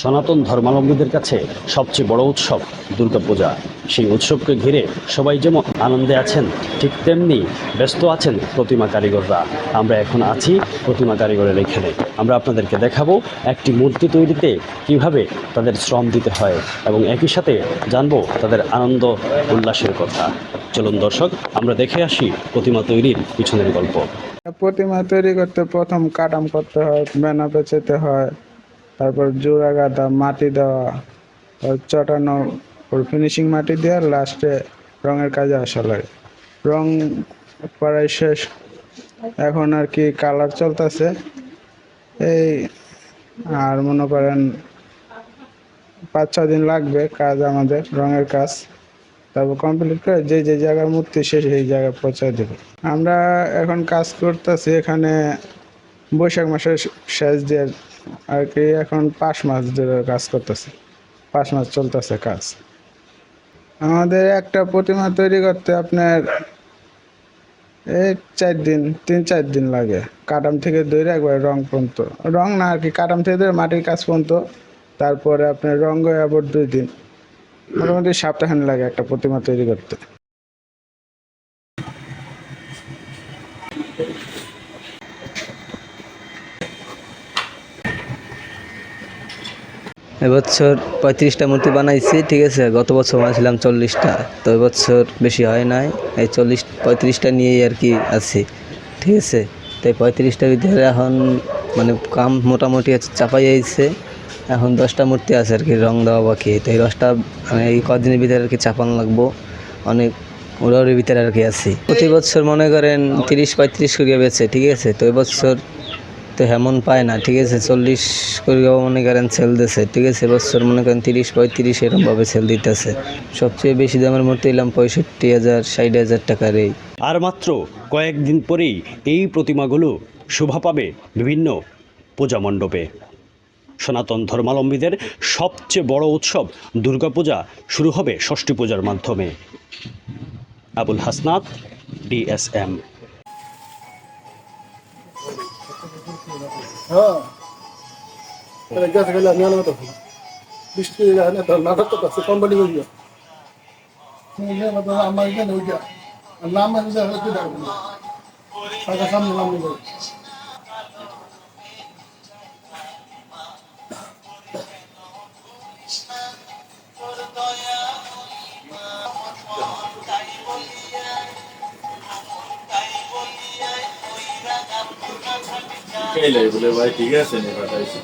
সনাতন ধর্মাবলম্বীদের কাছে সবচেয়ে বড় উৎসব দুর্গাপূজা সেই উৎসবকে ঘিরে সবাই যেমন আনন্দে আছেন, ঠিক তেমনি ব্যস্ত আছেন প্রতিমা কারিগররা। আমরা এখন আছি প্রতিমা কারিগরের এখানে। আমরা আপনাদেরকে দেখাবো একটি মূর্তি তৈরিতে কীভাবে তাদের শ্রম দিতে হয় এবং একই সাথে জানব তাদের আনন্দ, উল্লাসের কথা। চলুন দর্শক, আমরা দেখে আসি প্রতিমা তৈরির পিছনের গল্প। প্রতিমা তৈরি করতে প্রথম কাটাম করতে হয়, বেনা পেঁচাতে হয়। তারপর জোড়া গাদা, মাটি দেওয়া চটানো, ওর ফিনিশিং মাটি দেওয়া লাস্টে রঙের কাজে আসা লাগে। রং প্রায় শেষ। এখন আর কি কালার চলতেছে। এই আর মনে করেন পাঁচ ছ দিন লাগবে কাজ আমাদের, রঙের কাজ। তারপর কমপ্লিট করে যে যে জায়গার মূর্তি, সে, সেই জায়গায় পৌঁছায় দেবে। আমরা এখন কাজ করতেছি এখানে বৈশাখ মাসের শেষ দিয়ে আর কি এখন পাঁচ মাস ধরে কাজ করতেছে। পাঁচ মাস চলতেছে কাজ। আমাদের একটা প্রতিমা তৈরি করতে আপনার এই চার দিন, তিন চার দিন লাগে। কাটাম থেকে দৈরে একবার রং পর্যন্ত। রং না, আর কি কাটাম থেকে ধরে মাটির কাজ পর্যন্ত। তারপরে আপনার রং আবার দুই দিন। মোটামুটি সপ্তাহখানি লাগে একটা প্রতিমা তৈরি করতে। এবছর পঁয়ত্রিশটা মূর্তি বানাইছি, ঠিক আছে? গত বছর বানাইছিলাম চল্লিশটা, তো এবছর বেশি হয় নাই। এই চল্লিশ, পঁয়ত্রিশটা নিয়েই আর কি আছি, ঠিক আছে? তো এই পঁয়ত্রিশটার ভিতরে এখন মানে কাম মোটামুটি চাপাই আইছে। এখন দশটা মূর্তি আছে আর কি, রং দেওয়া বাকি। তো এই দশটা মানে এই কদিনের ভিতরে আর কি চাপানো লাগবো। অনেক উড়াউড়ির ভিতরে আর কি আছি। প্রতি বছর মনে করেন তিরিশ পঁয়ত্রিশ করে বেছে ঠিক আছে? তো এবছর তো হেমন পায় না, ঠিক আছে? চল্লিশ করে মনে করেন সেল দিছে, ঠিক আছে? এবছর মনে করেন তিরিশ, পঁয়ত্রিশ এরকমভাবে সেল দিতেছে। সবচেয়ে বেশি দামের মধ্যে এলাম পঁয়ষট্টি হাজার, ষাট হাজার টাকার এই। আর মাত্র কয়েকদিন পরেই এই প্রতিমাগুলো শোভা পাবে বিভিন্ন পূজা মণ্ডপে সনাতন ধর্মাবলম্বীদের সবচেয়ে বড় উৎসব দুর্গাপূজা শুরু হবে ষষ্ঠী পূজার মাধ্যমে। আবুল হাসনাত ডিএসএম হ্যাঁ। গ্যাস গেলে আমি আনা তো বৃষ্টি নাটক তো আছে কোম্পানি করিয়া আমার এখানে ওইটা। নাম আমি হতে পারব না সামনে নাম খেলে বলে ভাই ঠিক আছে নি পাঠাইছি।